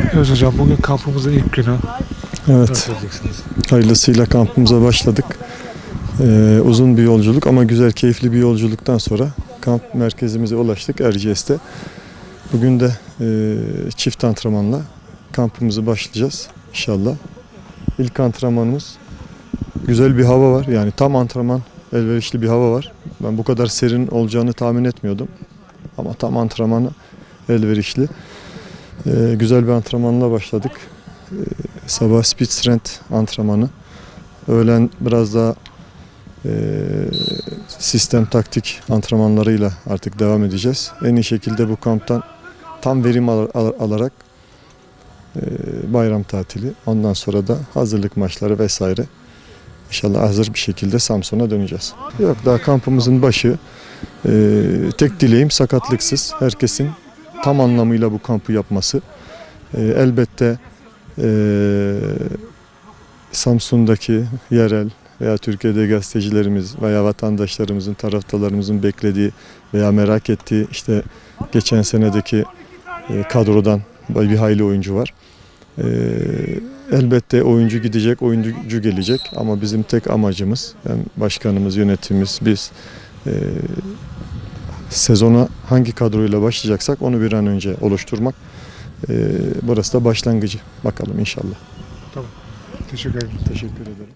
Evet hocam bugün kampımızın ilk günü. Evet, hayırlısıyla kampımıza başladık. Ee, uzun bir yolculuk ama güzel, keyifli bir yolculuktan sonra kamp merkezimize ulaştık Erciyes'te. Bugün de e, çift antrenmanla kampımızı başlayacağız inşallah. İlk antrenmanımız güzel bir hava var. Yani tam antrenman elverişli bir hava var. Ben bu kadar serin olacağını tahmin etmiyordum. Ama tam antrenmanı elverişli. Ee, güzel bir antrenmanla başladık. Ee, sabah speed strength antrenmanı. Öğlen biraz daha e, sistem taktik antrenmanlarıyla artık devam edeceğiz. En iyi şekilde bu kamptan tam verim al- al- alarak e, bayram tatili ondan sonra da hazırlık maçları vesaire İnşallah hazır bir şekilde Samsun'a döneceğiz. Yok daha kampımızın başı. E, tek dileğim sakatlıksız herkesin tam anlamıyla bu kampı yapması. E, elbette e, Samsun'daki yerel veya Türkiye'de gazetecilerimiz veya vatandaşlarımızın, taraftarlarımızın beklediği veya merak ettiği işte geçen senedeki e, kadrodan bir hayli oyuncu var. E, elbette oyuncu gidecek, oyuncu gelecek ama bizim tek amacımız, hem başkanımız, yönetimimiz, biz e, sezona hangi kadroyla başlayacaksak onu bir an önce oluşturmak. E, burası da başlangıcı. Bakalım inşallah. Teşekkür ederim. Teşekkür ederim.